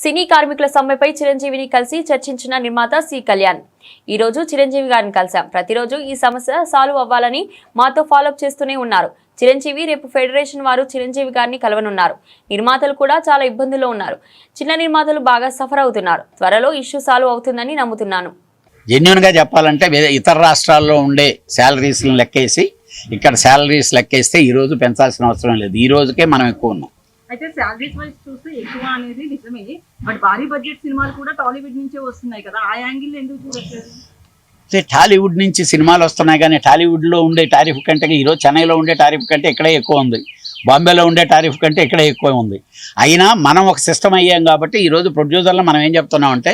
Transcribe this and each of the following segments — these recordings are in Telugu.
సినీ కార్మికుల సమ్మెపై చిరంజీవిని కలిసి చర్చించిన నిర్మాత సి కళ్యాణ్. ఈ రోజు చిరంజీవి గారిని కలిశాం. ప్రతిరోజు ఈ సమస్య సాల్వ్ అవ్వాలని మాతో ఫాలోఅప్ చేస్తూనే ఉన్నారు. చిరంజీవి రేపు ఫెడరేషన్ వారు చిరంజీవి గారిని కలవనున్నారు. నిర్మాతలు కూడా చాలా ఇబ్బందుల్లో ఉన్నారు. చిన్న నిర్మాతలు బాగా సఫర్ అవుతున్నారు. త్వరలో ఇష్యూ సాల్వ్ అవుతుందని నమ్ముతున్నాను. జెన్యున్గా చెప్పాలంటే వేరే ఇతర రాష్ట్రాల్లో ఉండే శాలరీస్ని లెక్కేసి ఇక్కడ శాలరీస్ లెక్కేస్తే ఈ రోజు పెంచాల్సిన అవసరం లేదు. ఈ రోజుకే మనం ఎక్కువ ఉన్నాం. అయితే శాలరీస్ వైజ్ చూస్తే ఎక్కువ అనేది నిజమే. బట్ భారీ బడ్జెట్ సినిమాలు కూడా టాలీవుడ్ నుంచే వస్తున్నాయి కదా. ఆ యాంగిల్ ఎందుకు చూడట్లేదు? అంటే టాలీవుడ్ నుంచి సినిమాలు వస్తున్నాయి కానీ టాలీవుడ్లో ఉండే టారిఫ్ కంటే ఈరోజు చెన్నైలో ఉండే టారిఫ్ కంటే ఇక్కడే ఎక్కువ ఉంది. బాంబేలో ఉండే టారిఫ్ కంటే ఇక్కడే ఎక్కువ ఉంది. అయినా మనం ఒక సిస్టమ్ అయ్యాం కాబట్టి ఈరోజు ప్రొడ్యూసర్లు మనం ఏం చెప్తున్నామంటే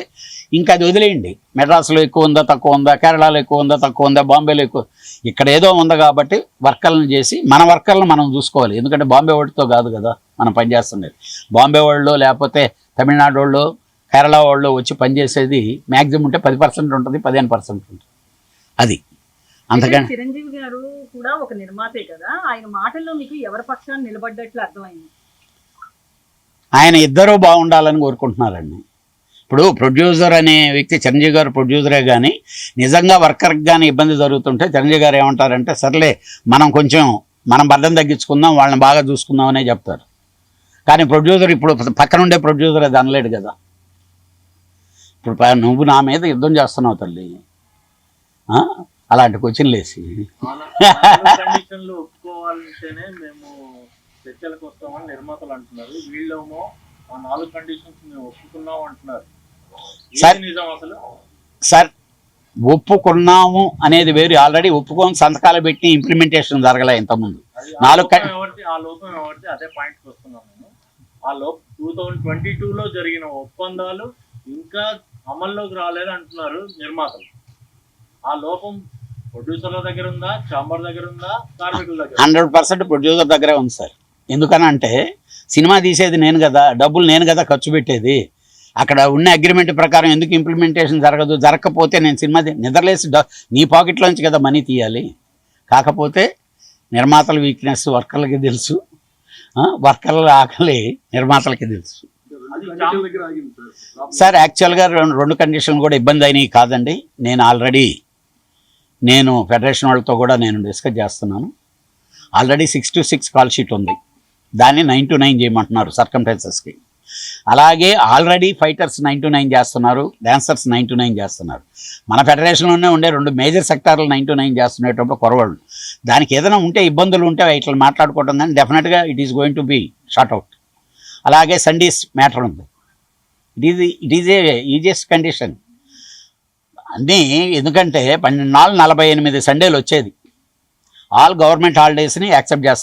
ఇంకా అది వదిలేయండి. మెడ్రాస్లో ఎక్కువ ఉందా తక్కువ ఉందా కేరళలో ఎక్కువ ఉందా తక్కువ ఉందా బాంబేలో ఎక్కువ ఇక్కడ ఏదో ఉంది కాబట్టి వర్కర్లను చేసి మన వర్కర్లను మనం చూసుకోవాలి. ఎందుకంటే బాంబే వాళ్ళతో కాదు కదా మనం పనిచేస్తుండేది బాంబే వాళ్ళు లేకపోతే తమిళనాడు వాళ్ళు కేరళ వాళ్ళు వచ్చి పనిచేసేది మ్యాక్సిమం ఉంటే పది పర్సెంట్ ఉంటుంది పదిహేను పర్సెంట్ ఉంటుంది. అది. అయితే చిరంజీవి గారు కూడా ఒక నిర్మాతే కదా? ఆయన మాటల్లో మీకు ఎవరి పక్షాన్ని నిలబడ్డట్లు అర్థమైంది? ఆయన ఇద్దరూ బాగుండాలని కోరుకుంటున్నారండి. ఇప్పుడు ప్రొడ్యూసర్ అనే వ్యక్తి చిరంజీవి గారు ప్రొడ్యూసరే కానీ నిజంగా వర్కర్కి కానీ ఇబ్బంది జరుగుతుంటే చిరంజీవి గారు ఏమంటారంటే సర్లే మనం కొంచెం మనం బద్దం తగ్గించుకుందాం వాళ్ళని బాగా చూసుకుందాం అనే చెప్తారు. కానీ ప్రొడ్యూసర్ ఇప్పుడు పక్కన ఉండే ప్రొడ్యూసర్ అది అనలేడు కదా. ఇప్పుడు నువ్వు నా మీద యుద్ధం చేస్తున్నావు తల్లి. అలాంటి క్వశ్చన్ లేసి. చర్చలకు వస్తామని నిర్మాతలు అంటున్నారు. వీళ్ళేమో ఆ నాలుగు కండిషన్స్ మేము ఒప్పుకున్నాం అంటున్నారు. సార్- సార్ ఒప్పుకున్నాము అనేది వేరు. ఆల్రెడీ ఒప్పుకొని సంతకాలు పెట్టి ఇంప్లిమెంటేషన్ జరగలే ఇంతకుముందు. నాలుగు టూ థౌజండ్ ట్వంటీ లో జరిగిన ఒప్పందాలు ఇంకా అమల్లోకి రాలేదు అంటున్నారు నిర్మాతలు. ఆ లోపం ప్రొడ్యూసర్ల దగ్గర ఉందా? చాంబర్ దగ్గర ఉందా? కార్మికుల దగ్గర? హండ్రెడ్ పర్సెంట్ ప్రొడ్యూసర్ దగ్గరే ఉంది సార్. ఎందుకనంటే సినిమా తీసేది నేను కదా డబ్బులు నేను కదా ఖర్చు పెట్టేది. అక్కడ ఉన్న అగ్రిమెంట్ ప్రకారం ఎందుకు ఇంప్లిమెంటేషన్ జరగదు? జరగకపోతే నేను సినిమా నిద్రలేసి నీ పాకెట్లోంచి కదా మనీ తీయాలి. కాకపోతే నిర్మాతల వీక్నెస్ వర్కర్లకి తెలుసు. వర్కర్ల ఆకలి నిర్మాతలకి తెలుసు. సార్. యాక్చువల్గా రెండు రెండు కండిషన్లు కూడా ఇబ్బంది అయినాయి కాదండి. నేను ఆల్రెడీ నేను ఫెడరేషన్ వాళ్ళతో కూడా నేను డిస్కస్ చేస్తున్నాను. Already six to six call sheet ఉంది. దాన్ని నైన్ టు నైన్ చేయమంటున్నారు సర్కంటెన్సెస్కి అలాగే already fighters nine to nine చేస్తున్నారు డాన్సర్స్ నైన్ టు నైన్ చేస్తున్నారు. మన ఫెడరేషన్లోనే ఉండే రెండు మేజర్ సెక్టార్లు నైన్ టు నైన్ చేస్తున్నప్పుడు కొరవాళ్ళు. దానికి ఏదైనా ఉంటే ఇబ్బందులు ఉంటే ఇట్లా మాట్లాడుకోవడం కానీ డెఫినెట్గా it is going to be short out అలాగే సండీస్ మ్యాటర్ ఉంది. It is it is a easiest condition అన్నీ ఎందుకంటే పన్నెండు నాలుగు నలభై ఎనిమిది సండేలు వచ్చేది. ఆల్ గవర్నమెంట్ హాలిడేస్ని యాక్సెప్ట్ చేస్తారు